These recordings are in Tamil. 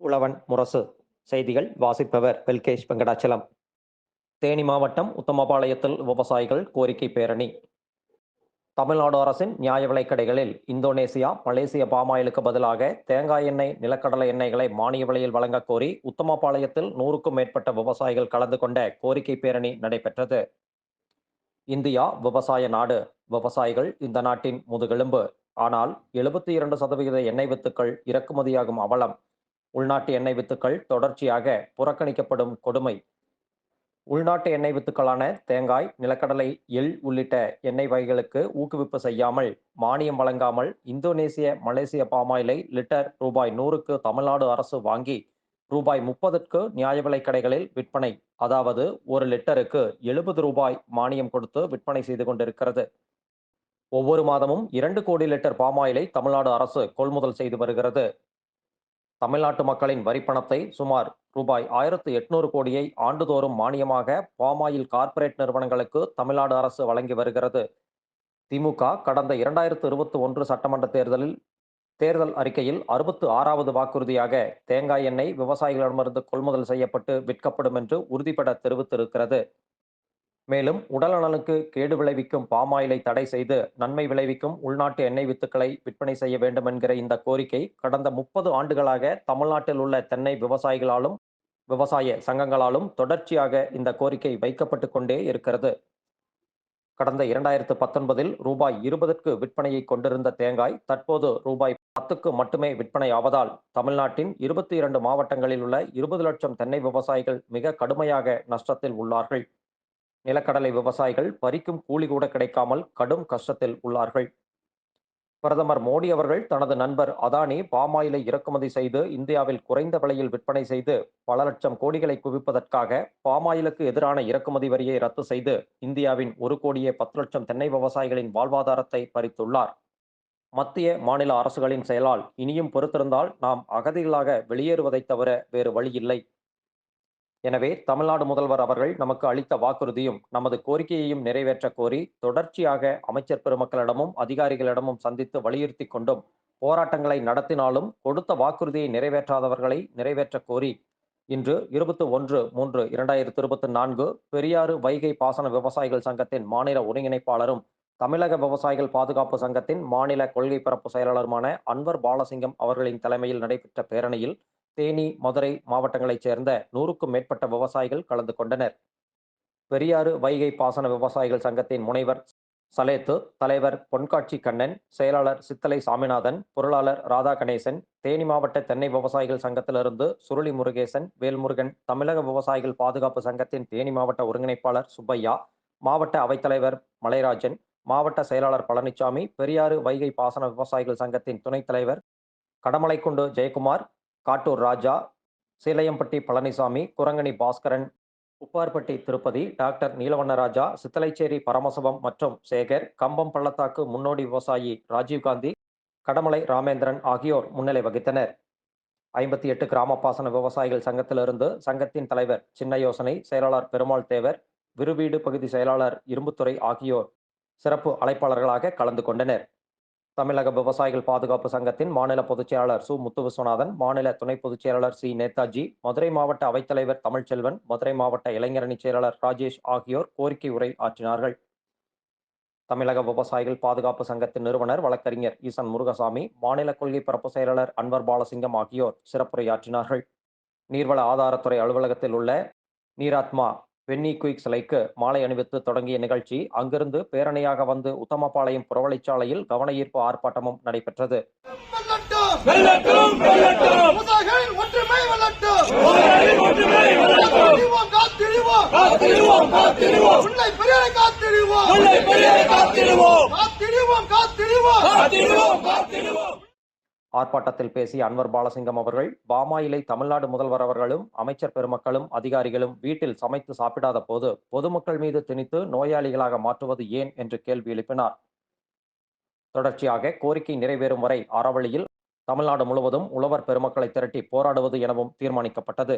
உழவன் முரசு. செய்திகள் வாசிப்பவர் வெல்கேஷ் வெங்கடாச்சலம். தேனி மாவட்டம் உத்தமபாளையத்தில் விவசாயிகள் கோரிக்கை பேரணி. தமிழ்நாடு அரசின் நியாய விலைக்கடைகளில் இந்தோனேசியா மலேசிய பாமாயிலுக்கு பதிலாக தேங்காய் எண்ணெய் நிலக்கடலை எண்ணெய்களை மானிய விலையில் வழங்கக் கோரி உத்தமபாளையத்தில் நூறுக்கும் மேற்பட்ட விவசாயிகள் கலந்து கொண்ட கோரிக்கை பேரணி நடைபெற்றது. இந்தியா விவசாய நாடு. விவசாயிகள் இந்த நாட்டின் முதுகெலும்பு. ஆனால் எழுபத்தி இரண்டு சதவிகித எண்ணெய் வித்துக்கள் இறக்குமதியாகும் அவலம் உள்நாட்டு எண்ணெய் வித்துக்கள் தொடர்ச்சியாக புறக்கணிக்கப்படும் கொடுமை. உள்நாட்டு எண்ணெய் வித்துக்களான தேங்காய் நிலக்கடலை எள் உள்ளிட்ட எண்ணெய் வகைகளுக்கு ஊக்குவிப்பு செய்யாமல் மானியம் வழங்காமல் இந்தோனேசிய மலேசிய பாமாயிலை லிட்டர் ரூபாய் நூறுக்கு தமிழ்நாடு அரசு வாங்கி ரூபாய் முப்பதுக்கு நியாய விலை கடைகளில் விற்பனை அதாவது ஒரு லிட்டருக்கு எழுபது ரூபாய் மானியம் கொடுத்து விற்பனை செய்து கொண்டிருக்கிறது. ஒவ்வொரு மாதமும் இரண்டு கோடி லிட்டர் பாமாயிலை தமிழ்நாடு அரசு கொள்முதல் செய்து வருகிறது. தமிழ்நாட்டு மக்களின் வரிப்பணத்தை சுமார் ரூபாய் ஆயிரத்து எட்நூறு கோடியை ஆண்டுதோறும் மானியமாக பாமாயில் கார்ப்பரேட் நிறுவனங்களுக்கு தமிழ்நாடு அரசு வழங்கி வருகிறது. திமுக கடந்த இரண்டாயிரத்து இருபத்தி ஒன்று சட்டமன்ற தேர்தலில் தேர்தல் அறிக்கையில் அறுபத்து ஆறாவது வாக்குறுதியாக தேங்காய் எண்ணெய் விவசாயிகளிடமிருந்து கொள்முதல் செய்யப்பட்டு விற்கப்படும் என்று உறுதிபட தெரிவித்திருக்கிறது. மேலும் உடல்நலனுக்கு கேடு விளைவிக்கும் பாமாயிலை தடை செய்து நன்மை விளைவிக்கும் உள்நாட்டு எண்ணெய் வித்துக்களை விற்பனை செய்ய வேண்டும் என்கிற இந்த கோரிக்கை கடந்த முப்பது ஆண்டுகளாக தமிழ்நாட்டில் உள்ள தென்னை விவசாயிகளாலும் விவசாய சங்கங்களாலும் தொடர்ச்சியாக இந்த கோரிக்கை வைக்கப்பட்டு கொண்டே இருக்கிறது. கடந்த இரண்டாயிரத்து பத்தொன்பதில் ரூபாய் இருபதற்கு விற்பனையை கொண்டிருந்த தேங்காய் தற்போது ரூபாய் பத்துக்கு மட்டுமே விற்பனை ஆவதால் தமிழ்நாட்டின் இருபத்தி இரண்டு மாவட்டங்களில் உள்ள இருபது லட்சம் தென்னை விவசாயிகள் மிக கடுமையாக நஷ்டத்தில் உள்ளார்கள். நிலக்கடலை விவசாயிகள் பறிக்கும் கூலி கூட கிடைக்காமல் கடும் கஷ்டத்தில் உள்ளார்கள். பிரதமர் மோடி அவர்கள் தனது நண்பர் அதானி பாமாயிலை இறக்குமதி செய்து இந்தியாவில் குறைந்த விலையில் விற்பனை செய்து பல லட்சம் கோடிகளை குவிப்பதற்காக பாமாயிலுக்கு எதிரான இறக்குமதி வரியை ரத்து செய்து இந்தியாவின் ஒரு கோடியே பத்து லட்சம் தென்னை விவசாயிகளின் வாழ்வாதாரத்தை பறித்துள்ளார். மத்திய மாநில அரசுகளின் செயலால் இனியும் பொறுத்திருந்தால் நாம் அகதிகளாக வெளியேறுவதைத் தவிர வேறு வழியில்லை எனவே தமிழ்நாடு முதல்வர் அவர்கள் நமக்கு அளித்த வாக்குறுதியும் நமது கோரிக்கையையும் நிறைவேற்ற கோரி தொடர்ச்சியாக அமைச்சர் பெருமக்களிடமும் அதிகாரிகளிடமும் சந்தித்து வலியுறுத்தி கொண்டும் போராட்டங்களை நடத்தினாலும் கொடுத்த வாக்குறுதியை நிறைவேற்றாதவர்களை நிறைவேற்ற கோரி இன்று இருபத்தி ஒன்று மூன்று இரண்டாயிரத்தி இருபத்தி நான்கு பெரியாறு வைகை பாசன விவசாயிகள் சங்கத்தின் மாநில ஒருங்கிணைப்பாளரும் தமிழக விவசாயிகள் பாதுகாப்பு சங்கத்தின் மாநில கொள்கை பரப்பு செயலாளருமான அன்வர் பாலசிங்கம் அவர்களின் தலைமையில் நடைபெற்ற பேரணியில் தேனி மதுரை மாவட்டங்களைச் சேர்ந்த நூறுக்கும் மேற்பட்ட விவசாயிகள் கலந்து கொண்டனர். பெரியாறு வைகை பாசன விவசாயிகள் சங்கத்தின் முனைவர் சலேத்து தலைவர் பொன்காட்சி கண்ணன் செயலாளர் சித்தலை சாமிநாதன் பொருளாளர் ராதா கணேசன் தேனி மாவட்ட தென்னை விவசாயிகள் சங்கத்திலிருந்து சுருளி முருகேசன் வேல்முருகன் தமிழக விவசாயிகள் பாதுகாப்பு சங்கத்தின் தேனி மாவட்ட ஒருங்கிணைப்பாளர் சுப்பையா மாவட்ட அவைத்தலைவர் மலைராஜன் மாவட்ட செயலாளர் பழனிசாமி பெரியாறு வைகை பாசன விவசாயிகள் சங்கத்தின் துணைத் தலைவர் கடமலைக்குண்டு ஜெயக்குமார் காட்டூர் ராஜா சீலையம்பட்டி பழனிசாமி குரங்கணி பாஸ்கரன் உப்பார்பட்டி திருப்பதி டாக்டர் நீலவண்ணராஜா சித்தலைச்சேரி பரமசவம் மற்றும் சேகர் கம்பம் பள்ளத்தாக்கு முன்னோடி விவசாயி ராஜீவ்காந்தி கடமலை ராமேந்திரன் ஆகியோர் முன்னிலை வகித்தனர். ஐம்பத்தி எட்டு கிராம பாசன விவசாயிகள் சங்கத்திலிருந்து சங்கத்தின் தலைவர் சின்ன யோசனை செயலாளர் பெருமாள் தேவர் விருவீடு பகுதி செயலாளர் இரும்புத்துறை ஆகியோர் சிறப்பு அழைப்பாளர்களாக கலந்து கொண்டனர். தமிழக விவசாயிகள் பாதுகாப்பு சங்கத்தின் மாநில பொதுச்செயலாளர் சு. முத்து விஸ்வநாதன் மாநில துணை பொதுச்செயலாளர் சி. நேதாஜி மதுரை மாவட்ட அவைத்தலைவர் தமிழ்ச்செல்வன் மதுரை மாவட்ட இளைஞரணி செயலாளர் ராஜேஷ் ஆகியோர் கோரிக்கை உரை ஆற்றினார்கள். தமிழக விவசாயிகள் பாதுகாப்பு சங்கத்தின் நிறுவனர் வழக்கறிஞர் ஈசன் முருகசாமி மாநில கொள்கை பரப்பு செயலாளர் அன்வர் பாலசிங்கம் ஆகியோர் சிறப்புரையாற்றினார்கள். நீர்வள ஆதாரத்துறை அலுவலகத்தில் உள்ள நீராத்மா பென்னி குயிக் சிலைக்கு மாலை அணிவித்து தொடங்கிய நிகழ்ச்சி அங்கிருந்து பேரணியாக வந்து உத்தமபாளையம் புறவழிச்சாலையில் கவன ஈர்ப்பு ஆர்ப்பாட்டமும் நடைபெற்றது. காத்திடுவோம். ஆர்ப்பாட்டத்தில் பேசிய அன்வர் பாலசிங்கம் அவர்கள் பாமாயிலை தமிழ்நாடு முதல்வர் அவர்களும் அமைச்சர் பெருமக்களும் அதிகாரிகளும் வீட்டில் சமைத்து சாப்பிடாத போது பொதுமக்கள் மீது திணித்து நோயாளிகளாக மாற்றுவது ஏன் என்று கேள்வி எழுப்பினார். தொடர்ச்சியாக கோரிக்கை நிறைவேறும் வரை அறவழியில் தமிழ்நாடு முழுவதும் உழவர் பெருமக்களை திரட்டி போராடுவது எனவும் தீர்மானிக்கப்பட்டது.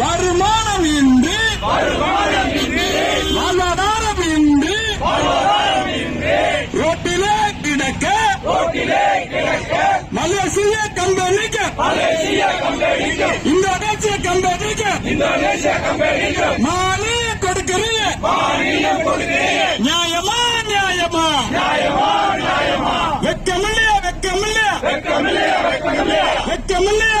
வருமானம் இன்றி வாழ்வாதாரம் இன்றி ரோட்டிலே கிடக்க மலேசிய கம்பெனிக்கு இந்தோனேசிய கம்பெனிக்கு மானியம் கொடுக்கிறீங்க. நியாயமா நியாயமா? வெக்கமில்லையா வெக்கமில்லையா? வெக்கமில்லையா